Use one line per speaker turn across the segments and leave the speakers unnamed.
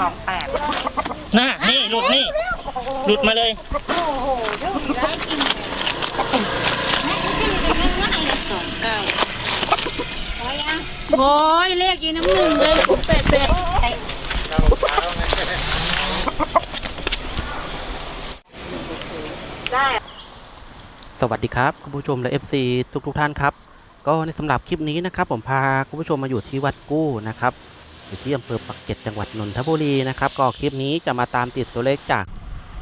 สองแปด
น่ะนี่หลุดนี่ หลุดมาเลย
สองเก้า
โอ้ยเลขยีน้ำหนึ่งเลยเป็ดเป็ด
ได้
สวัสดีครับคุณผู้ชมและ FC ทุกทุกๆท่านครับ ก็ในสำหรับคลิปนี้นะครับ ผมพาคุณผู้ชมมาอยู่ที่วัดกู้นะครับ อยู่ที่อำเภอปักเกร็ดจังหวัดนนทบุรีนะครับก็คลิปนี้จะมาตามติดตัวเลขจาก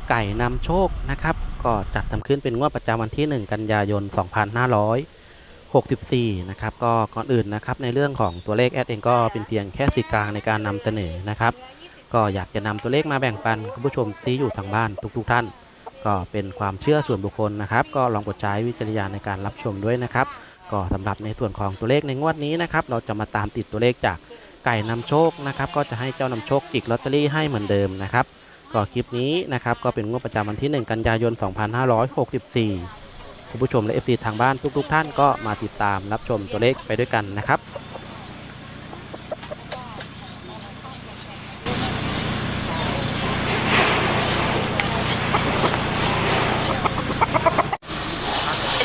ไก่นำโชคนะครับ ก็จัดทำขึ้นเป็นงวดประจำวันที่ 1 กันยายน 2564 นะครับ ก็ก่อนอื่นนะครับในเรื่องของตัวเลขแอดเองก็เป็นเพียงแค่สื่อกลางในการนำเสนอนะครับ ก็อยากจะนำตัวเลขมาแบ่งปันคุณผู้ชมที่อยู่ทางบ้านทุกๆท่าน ก็เป็นความเชื่อส่วนบุคคลนะครับ ก็ลองกดใช้วิจารณญาณในการรับชมด้วยนะครับ ก็สำหรับในส่วนของตัวเลขในงวดนี้นะครับ เราจะมาตามติดตัวเลขจาก ไก่นำโชคนะครับก็จะให้เจ้านำโชคจิกลอตเตอรี่ให้เหมือนเดิมนะครับก็คลิปนี้นะครับก็เป็นงวดประจำวันที่ 1 กันยายน 2564 คุณผู้ชมและ FC ทางบ้านทุกๆท่านก็มาติดตามรับชมตัวเลขไปด้วยกันนะครับ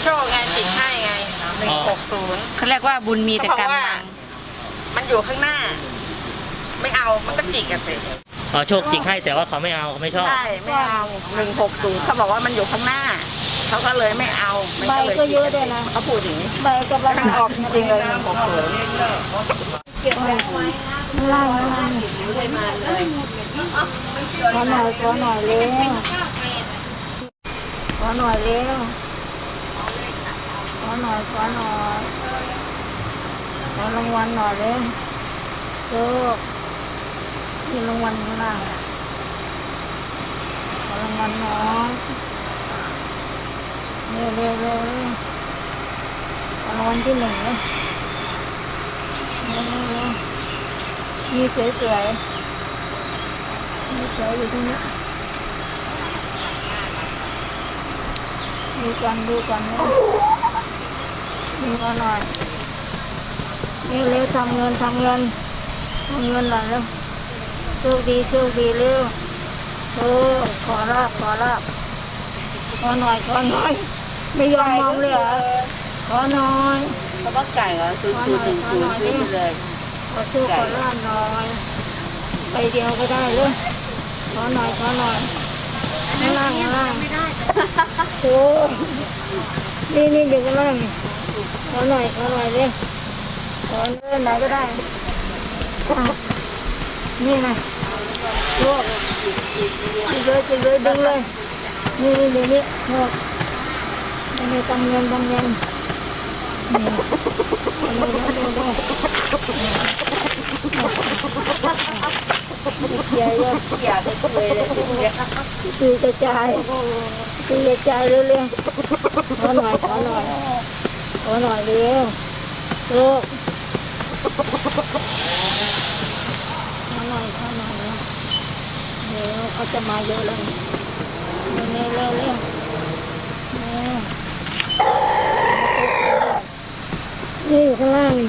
โชคไงจิตให้ไงหนึ่งหกศูนย์
เขาเรียกว่าบุญมีแต่กรรม
เขาบอกว่า
บัง
มันอยู่ข้างหน้า ไม่เอามันก็จิกกันสิ
อ๋อโชคจริงให้แต่ว่าเขาไม่เอาเขาไม่ชอบ
ใช่ไม่เอาหนึ่งหกศูนย์เขาบอกว่ามันอยู่ข้างหน้า เขาก็เลยไม่เอามัน
ใบ
เลย
ก็เยอะด้วยนะ
เขาพูดอย่างนี้
ใบก็บ
มันออกจริงๆเลยหนึ่งหกศูนย์
ล่างล่างขอหน่อยขอหน่อยเร็วขอหน่อยเร็วขอหน่อยขอหน่อยขอรางวัลหน่อยเร็วโชค มีรางวัลข้างล่างขอรางวัลน่อยเร็วเร็วเร็วรางวัลที่หนึ่งเลยมีสวยๆมีสวยอยู่ตรงนี้ดูกันดูกันนะดูมาหน่อยนี่เร็วทำเงินทำเงินทำเงินหน่อยเร็ว โชคดีโชคดีเร็วโอ้ขอลาบขอลาบขอหน่อยขอหน่อย ไม่ยอมมองเลยเหรอขอหน่อย
เขาว่าไก่เหรอศูนย์ศูนย์หนึ่งศูนย์ซื้อไปเลย
ขอโชคขอลาบหน่อยไปเดียวก็ได้เลยขอหน่อยขอหน่อยข้างล่างข้างล่างโอ้นี่นี่เด็กข้างล่างขอหน่อยขอหน่อยเลยขอเลื่อนไหนก็ได้อะนี่ไง โลกจิกเลยจิกเลยดึงเลย นี่นี่นี่นี่โลกนี่ตังเงินตังเงินนี่เร็วเร็วเร็วเร็วใหญ่เลย
อย่าไปคุยเลยเนี่ย
คือกระจายคือกระจายเร็วๆขอหน่อยขอหน่อยขอหน่อยเร็วโลกขอหน่อยขอหน่อยเร็ วเดี๋ยวเขาจะมาเยอะเลยเร็วเร็วเร็วเร็วเร็วนี่อยู่ข้างล่างนี่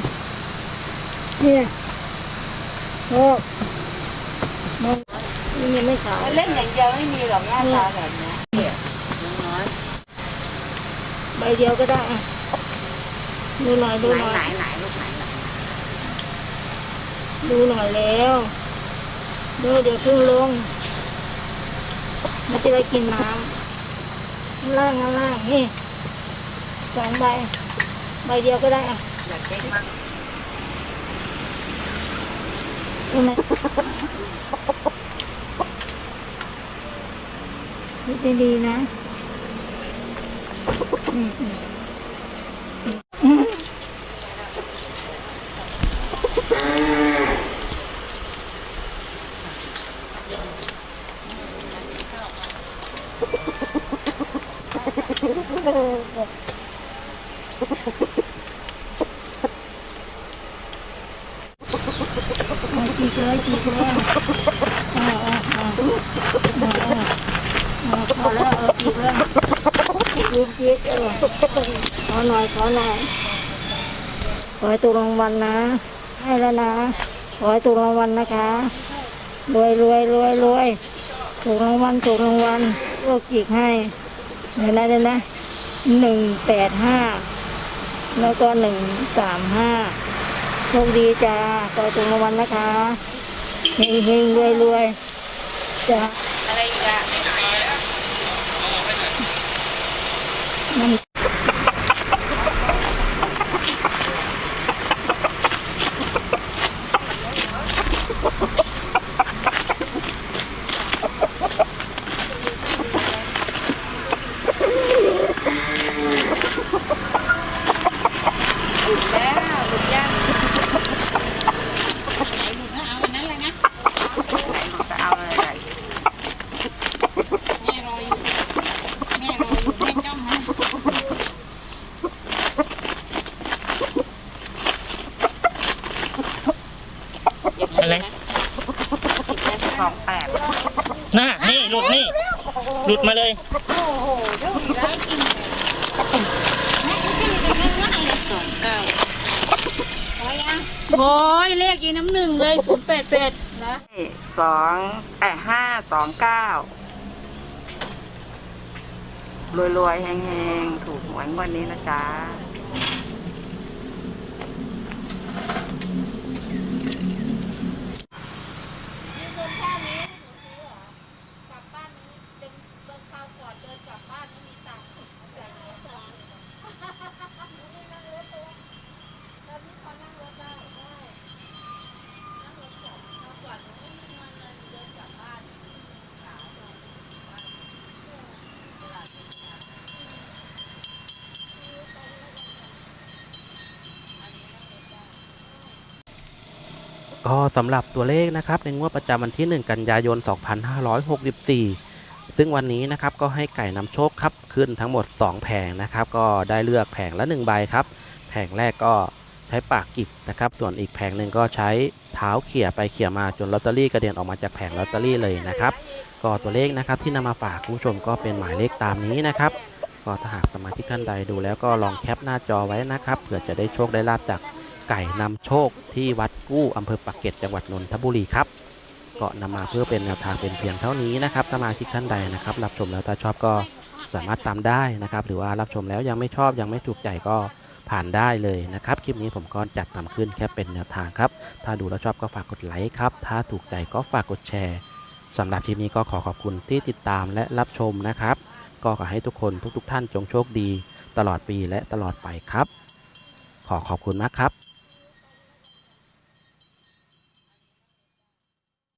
นี่โลกมองนี่ยังไม่ขาว
เล่นอย่างเดียวไม่มีหรอกหน้าตาแบบนี้เนี่ยน้อย
ใบเดียวก็ได้อะดูหน่อยดูหน่อย
ไหนไหนลูกไหน
ดูหน่อยแล้ว ดูเดี๋ยวขึ้นลง มันจะได้กินน้ำข้างล่างข้างล่างนี่สองใบ ใบเดียวก็ได้อะ
อยากเช็คมั่ง
ดูไหมดูดีๆนะ อืมอืมอืม กี่เลยกี่เลยอ่าอ่าอ่าอ่าอ่าพอแล้วเออกี่เลยกี่กี่เออขอหน่อยขอหน่อยขอให้ตัวรางวัลนะ ให้แล้วนะขออให้ถูกรางวัลนะคะรวยรวยรวยรวยถูกรางวัลถูกรางวัลโลกจิกให้เดี๋ยวนะเดี๋ยวนะ หนึ่งแปดห้าแล้วก็หนึ่งสามห้าโชคดีจ้าขอให้ถูกรางวัลนะคะเฮงเฮงรวยรวยจ้า
อะไรอีกอะ
มัน
หยุดแล้วหยุดยังจะเอาอะไร
อะไร
สองแปด
น่ะนี่ หลุดนี่ หลุดมาเลย
โอ้ยเลขยีน้ำหนึ่งเลยศูนย์แปดแปดนะ
สองแปดห้าสองเก้ารวยๆแหงๆ ถูกหวยงวันนี้นะจ๊ะ
ก็สำหรับตัวเลขนะครับในงวดประจำวันที่ 1 กันยายน 2564 ซึ่งวันนี้นะครับก็ให้ไก่นำโชคครับขึ้นทั้งหมด 2 แผงนะครับ ก็ได้เลือกแผงละ 1 ใบครับ แผงแรกก็ใช้ปากกิบนะครับ ส่วนอีกแผงหนึ่งก็ใช้เท้าเขี่ยไปเขี่ยมาจนลอตเตอรี่กระเด็นออกมาจากแผงลอตเตอรี่เลยนะครับ ก็ตัวเลขนะครับที่นำมาฝากคุณผู้ชมก็เป็นหมายเลขตามนี้นะครับก็ถ้าหากสมาชิกท่านใดดูแล้วก็ลองแคปหน้าจอไว้นะครับเผื่อจะได้โชคได้ลาบจาก ไก่นำโชคที่วัดกู้อำเภอปากเกร็ดจังหวัดนนทบุรีครับก็นำมาเพื่อเป็นแนวทางเป็นเพียงเท่านี้นะครับสมาชิกท่านใดนะครับ รับชมแล้วถ้าชอบก็สามารถตามได้นะครับ หรือว่ารับชมแล้วยังไม่ชอบยังไม่ถูกใจก็ผ่านได้เลยนะครับ คลิปนี้ผมก็จัดนำขึ้นแค่เป็นแนวทางครับ ถ้าดูแล้วชอบก็ฝากกดไลค์ครับ ถ้าถูกใจก็ฝากกดแชร์สำหรับคลิปนี้ก็ขอขอบคุณที่ติดตามและรับชมนะครับ ก็ขอให้ทุกคนทุกๆท่านจงโชคดี ตลอดปีและตลอดไปครับ ขอขอบคุณมากครับ